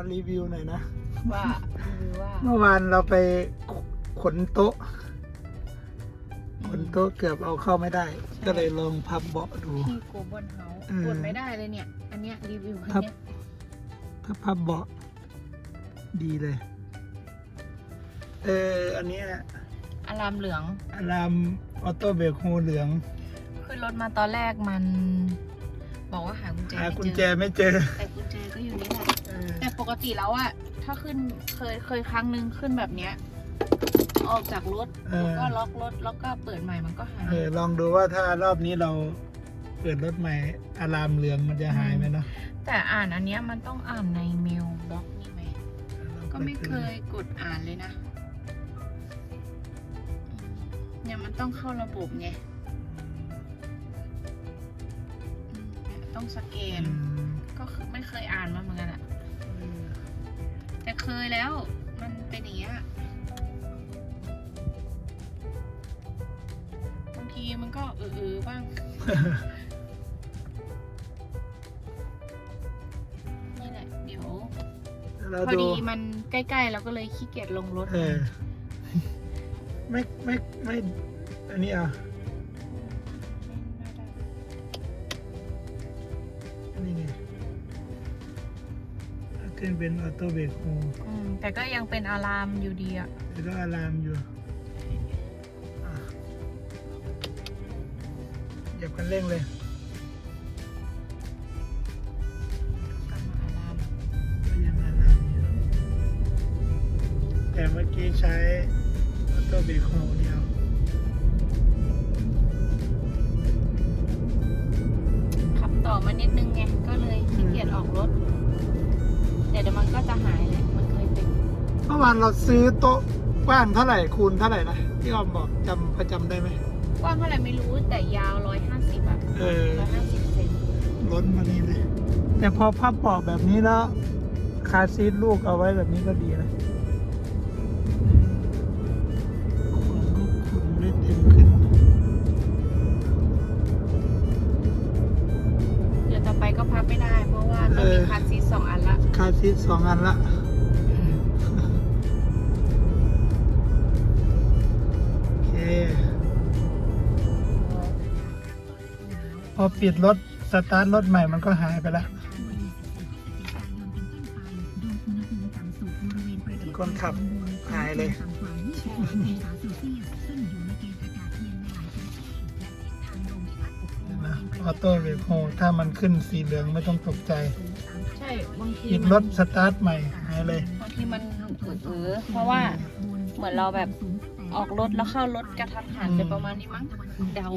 อรีวิวหน่อยนะ ว่ารีวิวว่าเมื่อวานเราไปขนโต๊ะ ขนโต๊ะเกือบเอาเข้าไม่ได้ ก็เลยลองพับเบาะดู ที่โกลบอลเฮาส์อืม กดไม่ได้เลยเนี่ย อันเนี้ยรีวิวอันครับเนี้ยถ้าพับเบาะดีเลย เออ อันเนี้ยอารามเหลืองอะลามออโต้เบรกโฮเหลือง ขึ้นรถมาตอนแรกมัน บอกว่าหากุญแจหาไม่กุญเจแจอไม่เจอแต่กุญแจก็อยู่นี่แหละเออแต่ ปกติแล้วอะถ้าขึ้นเคยเคยครั้งหนึงขึ้นแบบเนี้ย ออกจากรถเออ แล้วก็ล็อกรถแล้วก็เปิดใหม่มันก็หาย เออลองดูว่าถ้ารอบนี้เราเปิดรถใหม่อะลามเหลืองมันจะหายไหมเนาะแต่อ่านอันเนี้ยมันต้องอ่านในเมลบล็อกนี่ไหม ก็ไม่เคยกดอ่านเลยนะอืมเนี่ยมันต้องเข้าระบบไงอืมเนี่ยต้องสแกอืน มก็คือไม่เคยอ่านมาเหมือนกันอะแต่เค ยแล้ว มันเป็นอย่างเงี้ยบางทีมันก็เออๆบ้าง นี่แหละ เดี๋ยว เราพอดู ดีมันใกล้ๆเราก็เลยขี้เกียจลงรถ เออ ไม่ไม่ไม่ อันนี้อะ ขึ้นเป็นออโต้เบรกโฮอืมแต่ก็ยังเป็นอารามอยู่ดีอะแล้วก็อะลามอยู่อะเหยียบคันเร่งเลย กลับมาอารามก็ยังอะลามอยู่ แต่เมื่อกี้ใช้ออโต้เบรกโฮเดียว ขับต่อมานิดนึงไงก็เลยขี้เกียจออกรถ เดี๋ยวเดี๋ยวมันก็จะหายแหละมันเคยเป็นเมื่อวานเราซื้อโต๊ะกว้างเท่าไหร่คูณเท่าไหร่นะที่ออมบอกจำประจำได้ไหมกว้างเท่าไหร่ไม่รู้แต่ยาวร้อยห้าสิบอะเออร้อยห้าสิบเซนล้นมานี่เลย แต่พอพับเบาะแบบนี้แล้ว คาร์ซีทลูกเอาไว้แบบนี้ก็ดีนะของก็คุณได้เต็มขึ้น เดี๋ยวต่อไปก็พับไม่ได้ เพราะว่าต้องมีเออคาร์ซีทสองอันละคาซีสองอันละโอเค พอปิดรถ สตาร์ทรถใหม่มันก็หายไปแล้วคนขับหายเลยออโต้เบรกโฮถ้ามันขึ้นสีเหลืองไม่ต้องตกใจ บางทีปิดรถสตาร์ทใหม่หายเลย บางทีมันเออเพราะว่าเหมือนเราแบบออกรถแล้วเข้ารถกระทันหันอืมเป็นประมาณนี้มั้งเดา